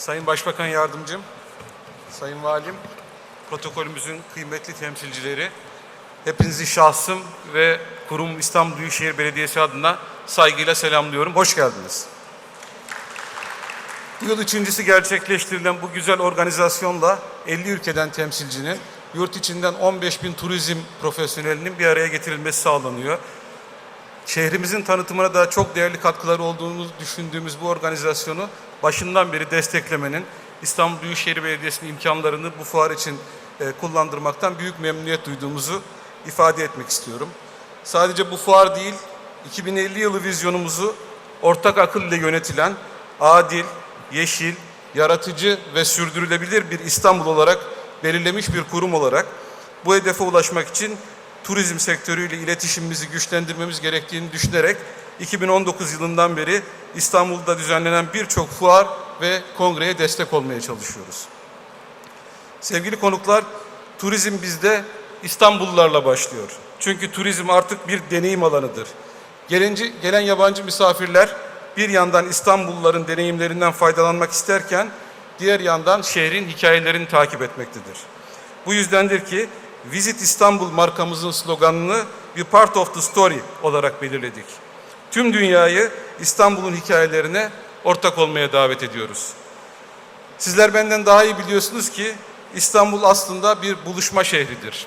Sayın Başbakan Yardımcım, Sayın Valim, protokolümüzün kıymetli temsilcileri, hepinizi şahsım ve kurum İstanbul Büyükşehir Belediyesi adına saygıyla selamlıyorum. Hoş geldiniz. Yıl üçüncüsü gerçekleştirilen bu güzel organizasyonla 50 ülkeden temsilcinin, yurt içinden 15 bin turizm profesyonelinin bir araya getirilmesi sağlanıyor. Şehrimizin tanıtımına da çok değerli katkıları olduğunu düşündüğümüz bu organizasyonu başından beri desteklemenin, İstanbul Büyükşehir Belediyesi'nin imkanlarını bu fuar için e, kullandırmaktan büyük memnuniyet duyduğumuzu ifade etmek istiyorum. Sadece bu fuar değil, 2050 yılı vizyonumuzu ortak akıl ile yönetilen adil, yeşil, yaratıcı ve sürdürülebilir bir İstanbul olarak belirlemiş bir kurum olarak bu hedefe ulaşmak için turizm sektörüyle iletişimimizi güçlendirmemiz gerektiğini düşünerek 2019 yılından beri İstanbul'da düzenlenen birçok fuar ve kongreye destek olmaya çalışıyoruz. Sevgili konuklar, turizm bizde İstanbullularla başlıyor. Çünkü turizm artık bir deneyim alanıdır. Gelince, gelen yabancı misafirler bir yandan İstanbulluların deneyimlerinden faydalanmak isterken diğer yandan şehrin hikayelerini takip etmektedir. Bu yüzdendir ki Visit İstanbul markamızın sloganını bir part of the story olarak belirledik. Tüm dünyayı İstanbul'un hikayelerine ortak olmaya davet ediyoruz. Sizler benden daha iyi biliyorsunuz ki İstanbul aslında bir buluşma şehridir.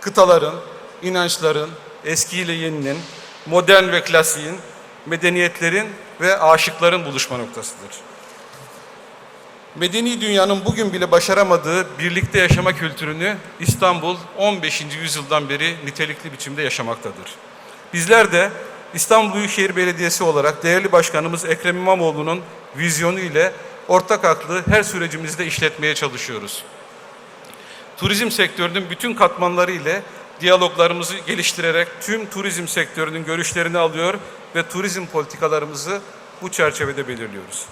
Kıtaların, inançların, eskiyle yeninin, modern ve klasiğin, medeniyetlerin ve aşıkların buluşma noktasıdır. Medeni dünyanın bugün bile başaramadığı birlikte yaşama kültürünü İstanbul 15. yüzyıldan beri nitelikli biçimde yaşamaktadır. Bizler de İstanbul Büyükşehir Belediyesi olarak değerli başkanımız Ekrem İmamoğlu'nun vizyonu ile ortak aklı her sürecimizde işletmeye çalışıyoruz. Turizm sektörünün bütün katmanları ile diyaloglarımızı geliştirerek tüm turizm sektörünün görüşlerini alıyor ve turizm politikalarımızı bu çerçevede belirliyoruz.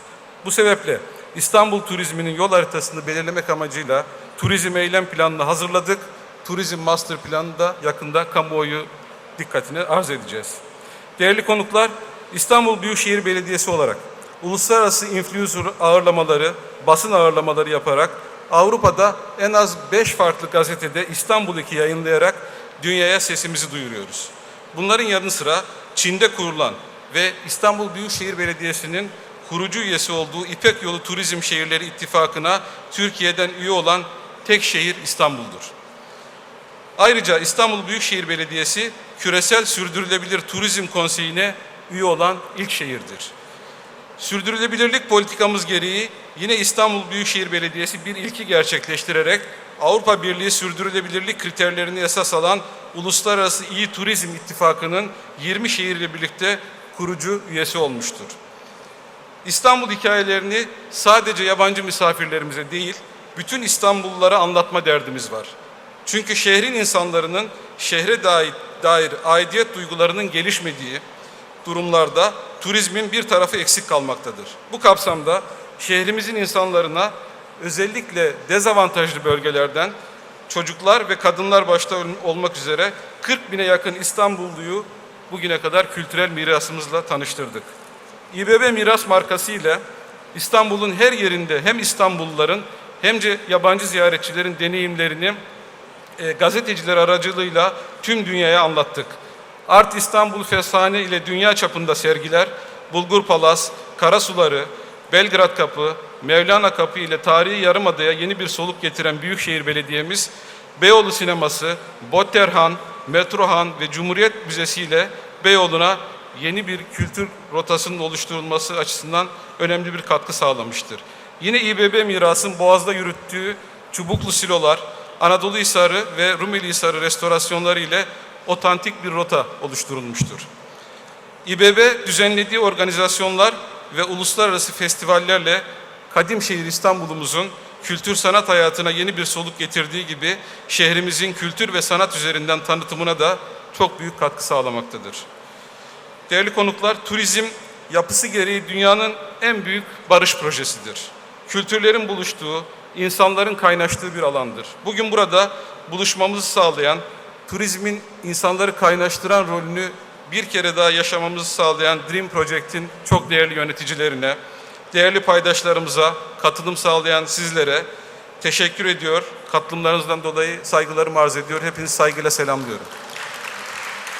Bu sebeple İstanbul turizminin yol haritasını belirlemek amacıyla turizm eylem planını hazırladık. Turizm master planını da yakında kamuoyu dikkatine arz edeceğiz. Değerli konuklar, İstanbul Büyükşehir Belediyesi olarak uluslararası influencer ağırlamaları, basın ağırlamaları yaparak Avrupa'da en az 5 farklı gazetede İstanbul'daki yayınlayarak dünyaya sesimizi duyuruyoruz. Bunların yanı sıra Çin'de kurulan ve İstanbul Büyükşehir Belediyesi'nin kurucu üyesi olduğu İpek Yolu Turizm Şehirleri İttifakı'na Türkiye'den üye olan tek şehir İstanbul'dur. Ayrıca İstanbul Büyükşehir Belediyesi Küresel Sürdürülebilir Turizm Konseyi'ne üye olan ilk şehirdir. Sürdürülebilirlik politikamız gereği yine İstanbul Büyükşehir Belediyesi bir ilki gerçekleştirerek Avrupa Birliği sürdürülebilirlik kriterlerini esas alan Uluslararası İyi Turizm İttifakı'nın 20 şehirle birlikte kurucu üyesi olmuştur. İstanbul hikayelerini sadece yabancı misafirlerimize değil, bütün İstanbullulara anlatma derdimiz var. Çünkü şehrin insanlarının şehre dair, dair aidiyet duygularının gelişmediği durumlarda turizmin bir tarafı eksik kalmaktadır. Bu kapsamda şehrimizin insanlarına özellikle dezavantajlı bölgelerden çocuklar ve kadınlar başta olmak üzere 40 bine yakın İstanbulluyu bugüne kadar kültürel mirasımızla tanıştırdık. İBB Miras markası ile İstanbul'un her yerinde hem İstanbulluların hem de yabancı ziyaretçilerin deneyimlerini e, gazeteciler aracılığıyla tüm dünyaya anlattık. Art İstanbul Fesane ile dünya çapında sergiler, Bulgur Palas, Karasuları, Belgrad Kapı, Mevlana Kapı ile tarihi Yarımada'ya yeni bir soluk getiren Büyükşehir Belediye'miz, Beyoğlu Sineması, Botterhan, Metrohan ve Cumhuriyet Müzesi ile Beyoğlu'na yeni bir kültür rotasının oluşturulması açısından önemli bir katkı sağlamıştır. Yine İBB mirasın Boğaz'da yürüttüğü çubuklu silolar, Anadolu Hisarı ve Rumeli Hisarı restorasyonları ile otantik bir rota oluşturulmuştur. İBB düzenlediği organizasyonlar ve uluslararası festivallerle Kadim Şehir İstanbul'umuzun kültür sanat hayatına yeni bir soluk getirdiği gibi şehrimizin kültür ve sanat üzerinden tanıtımına da çok büyük katkı sağlamaktadır. Değerli konuklar, turizm yapısı gereği dünyanın en büyük barış projesidir. Kültürlerin buluştuğu, insanların kaynaştığı bir alandır. Bugün burada buluşmamızı sağlayan, turizmin insanları kaynaştıran rolünü bir kere daha yaşamamızı sağlayan Dream Project'in çok değerli yöneticilerine, değerli paydaşlarımıza, katılım sağlayan sizlere teşekkür ediyor. Katılımlarınızdan dolayı saygılarımı arz ediyor. Hepinizi saygıyla selamlıyorum.